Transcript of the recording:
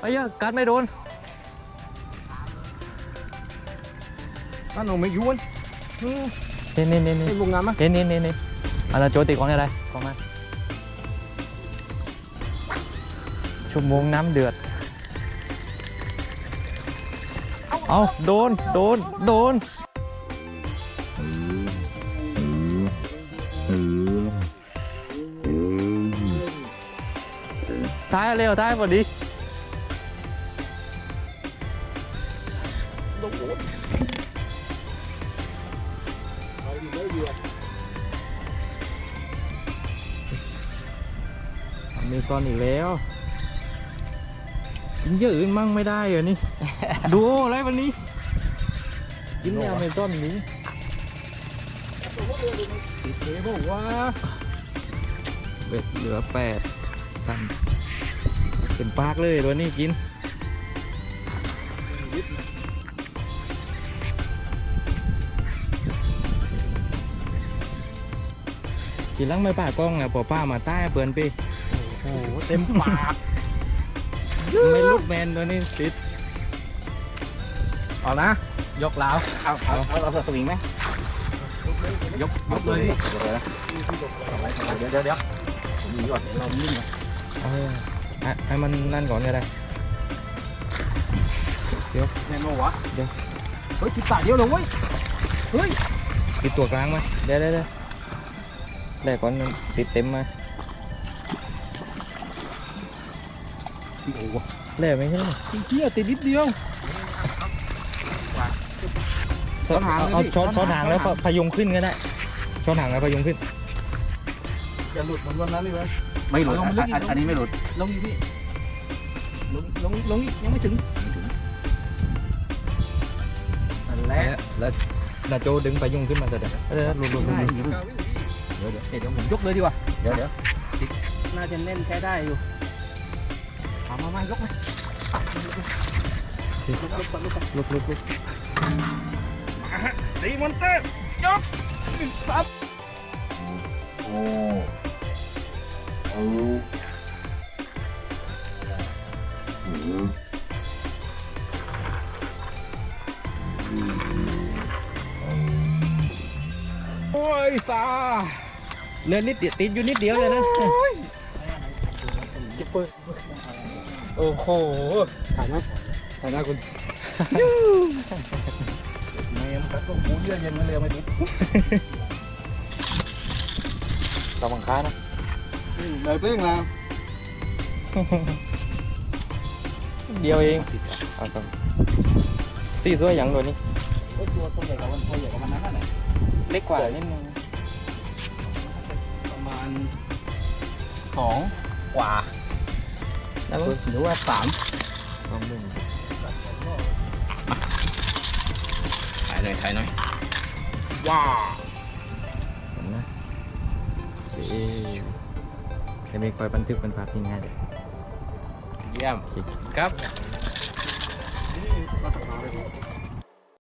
ไอ้ยะกัดไม่โดนถ้าหนูไม่ยวนนี่นี่นี่นี่ไอ้ลุงงานมั้ยนี่นี่นี่นี่อันนั้นโจติของอะไรของมาชั่วโมงน้ำเดือด เอาโดน โดน โดน ตายเร็วตายพอดีอเมซอนอีกแล้วกินเยอะอื่นมั่งไม่ได้เหรอนี่ ดูอะไรวันนี้ กินเนี่ยอเมซอนนี้ติดเทบอกว่าเบ็ดเหลือแปดตัน เป็นปากเลยตัวนี้กินกินลังไม่ป้ากล้องอะพอป้ามาใต้เปินไปโอ้โหเต็มปากไม่ลุกแมนตัวนี้ติดเอานะ ยกแล้วเอาเอาเอาเอาสวิงไหมยกยกเลยพี่เดี๋ยวเดี๋ยวเดี๋ยวผมมีก่อนเรานิ่งก่อนเออให้ให้มันนั่นก่อนก็ได้แน่นอนวะเดี๋ยวเฮ้ยติดปากเดียวเลยเว้ยเฮ้ยติดตัวกลางมาเดี๋ยวเดี๋ยวเดี๋ยวแรกก่อนมันติดเต็มมาโอ้โหแรกไม่ใช่เหรอเฮียติดนิดเดียวช้อนหางเลยเอาพี่ช้อนช้ช้ออนนหาหางงแล้วก็พยุงขึ้นก็ได้ช้อนหางแล้วพยุงขึ้นจะหลุดเหมือนวันนั้นเลยไหม ไม่หลุดลงอันลึกอีกอันอันนี้ไม่หลุดลงอีกพี่ลงลงลงอีกยังไม่ถึงนั่นแหละแล้วนาโจดึงพยุงขึ้นมาเสร็จแล้วเออหลุดหลุดหลุดได้หลุดเดี๋ยวเดี๋ยวเดี๋ยวผมยกเลยดีกว่า เดี๋ยวเดี๋ยวน่าจะแน่นใช้ได้อยู่มามามายกไหมลุกลุกลุกลุกลุกลุกลุกตีมอนเตอร์ยกซับโอ้ ยตาเหลือนิดเดียวติดอยู่นิดเดียวเลยนะโอ้โหถ่ายไหมถ่ายหน้าคุณแม่มันกัดต้องหูเยื่อเย็นมันเลยเอาไม่ติดระวังค้านะ เลยเปรี้ยงแล้วเดียวเองเอาก่อนสีสวยอย่างตัวนี้ตัวตัวใหญ่กว่ามันตัวใหญ่กว่ามันนั้นน่ะเล็กกว่านิดนึงประมาณสองกว่าแล้วหรือว่าสามลองดูถ่ายหน่อยถ่ายหน่อยว้าเห็นนะโอเค จะมีคอยบันทึกเป็นภาพที่ง่ายเลยเยี่ยมครับ